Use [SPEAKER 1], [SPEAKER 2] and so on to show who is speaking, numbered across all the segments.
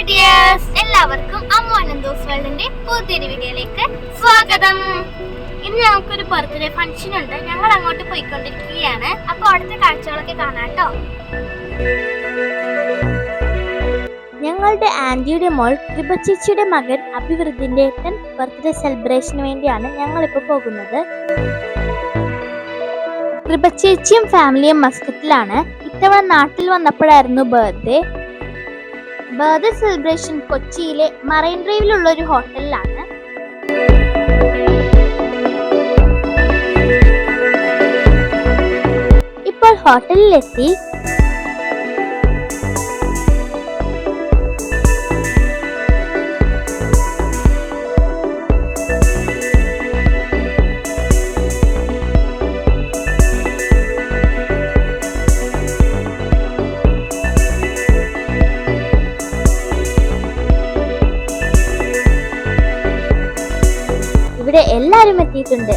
[SPEAKER 1] എല്ലാവർക്കും അമ്മ അനന്തോസ് വേൾഡിന്റെ പുതിയൊരു വീഡിയോയിലേക്ക് സ്വാഗതം. ഇന്ന് ഞങ്ങൾക്കൊരു ബർത്ത്ഡേ ഫംഗ്ഷൻ ഉണ്ട്. ഞങ്ങൾ അങ്ങോട്ട് പോയിക്കൊണ്ടിരിക്കുകയാണ്. അപ്പൊ അവിടുത്തെ കാഴ്ചകളൊക്കെ കാണാട്ടോ ഞങ്ങളുടെ ആന്റിയുടെ മോൾ കൃപച്ചേച്ചിയുടെ മകൻ അഭിവൃദ്ധിന്റെ ടെൻത്ത് ബർത്ത്ഡേ സെലിബ്രേഷന് വേണ്ടിയാണ് ഞങ്ങൾ ഇപ്പോൾ പോകുന്നത്. കൃപച്ചേച്ചിയും ഫാമിലിയും മസ്കറ്റിലാണ്. ഇത്തവണ നാട്ടിൽ വന്നപ്പോഴായിരുന്നു ബർത്ത്ഡേ ബർത്ത്ഡേ സെലിബ്രേഷൻ കൊച്ചിയിലെ മറൈൻ ഡ്രൈവിലുള്ള ഒരു ഹോട്ടലിലാണ്. ഇപ്പോൾ ഹോട്ടലിലെത്തി. എല്ലാരും എത്തിയിട്ടുണ്ട്.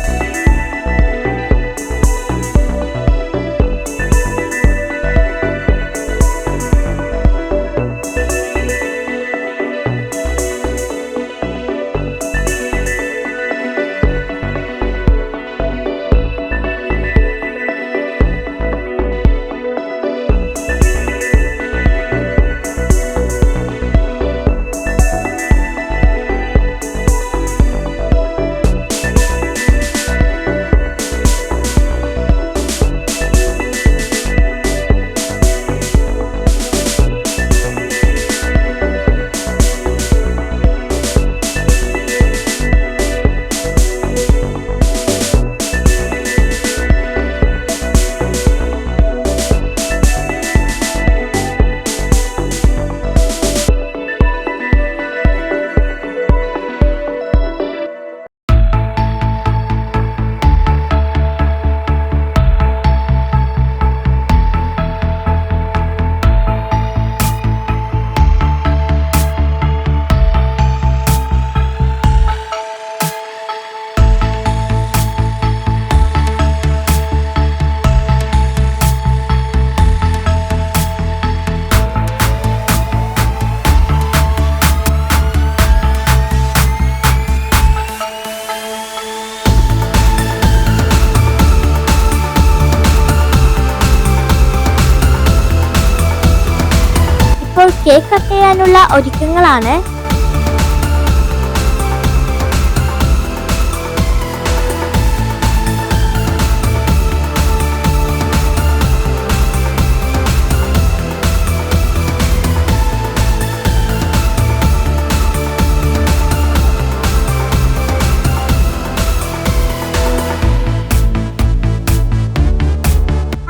[SPEAKER 1] കേക്ക് കട്ട് ചെയ്യാനുള്ള ഒരുക്കങ്ങളാണ്.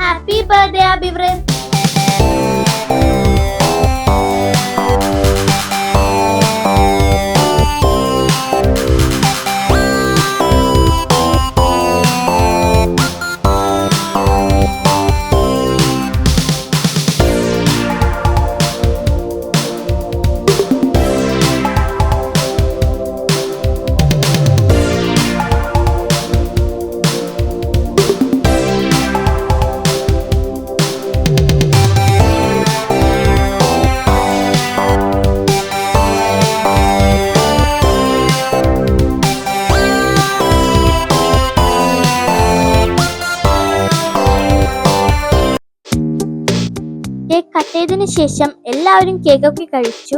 [SPEAKER 1] ഹാപ്പി ബർത്ത്ഡേ അഭിവൃദ്ധ് കട്ട് ചെയ്തതിനു ശേഷം എല്ലാവരും കേക്കൊക്കെ കഴിച്ചു.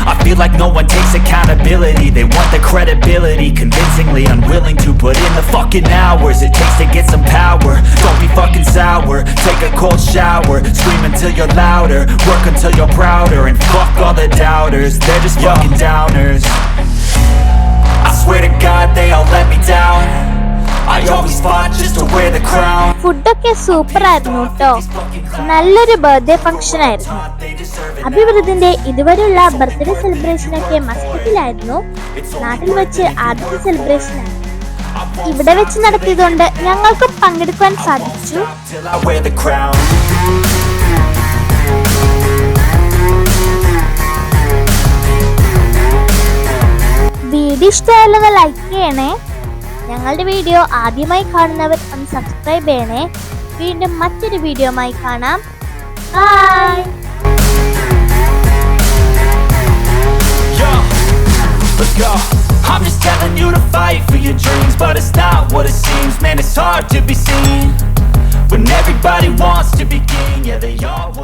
[SPEAKER 2] feel like no one takes accountability. They want the credibility Convincingly unwilling to put in the fucking hours. It takes to get some power. Don't be fucking sour. Take a cold shower. Scream until you're louder. Work until you're prouder. And fuck all the doubters. They're just fucking downers. I swear to God they all let me down
[SPEAKER 1] ഫുഡൊക്കെ super ആയിരുന്നു കേട്ടോ നല്ലൊരു birthday function ആയിരുന്നു. അഭിവൃദ്ധിന്റെ ഇതുവരെയുള്ള birthday celebration ഒക്കെ മസ്കറ്റിലായിരുന്നു. നാട്ടിൽ വെച്ച് ആദ്യത്തെ സെലിബ്രേഷൻ ഇവിടെ വെച്ച് നടത്തിയതുകൊണ്ട് ഞങ്ങൾക്ക് പങ്കെടുക്കാൻ സാധിച്ചു. വീഡിയോ ഇഷ്ടമായാലൊന്ന് ലൈക്ക് ചെയ്യണേ. ഞങ്ങളുടെ വീഡിയോ ആദ്യമായി കാണുന്നവർ ഒന്ന് സബ്സ്ക്രൈബ് ചെയ്യണേ വീണ്ടും മറ്റൊരു വീഡിയോമായി കാണാം
[SPEAKER 2] bye let's go. I'm just telling you to fight for your dreams, but it's not what it seems. Man, it's hard to be seen when everybody wants to be king. Yeah, they all want.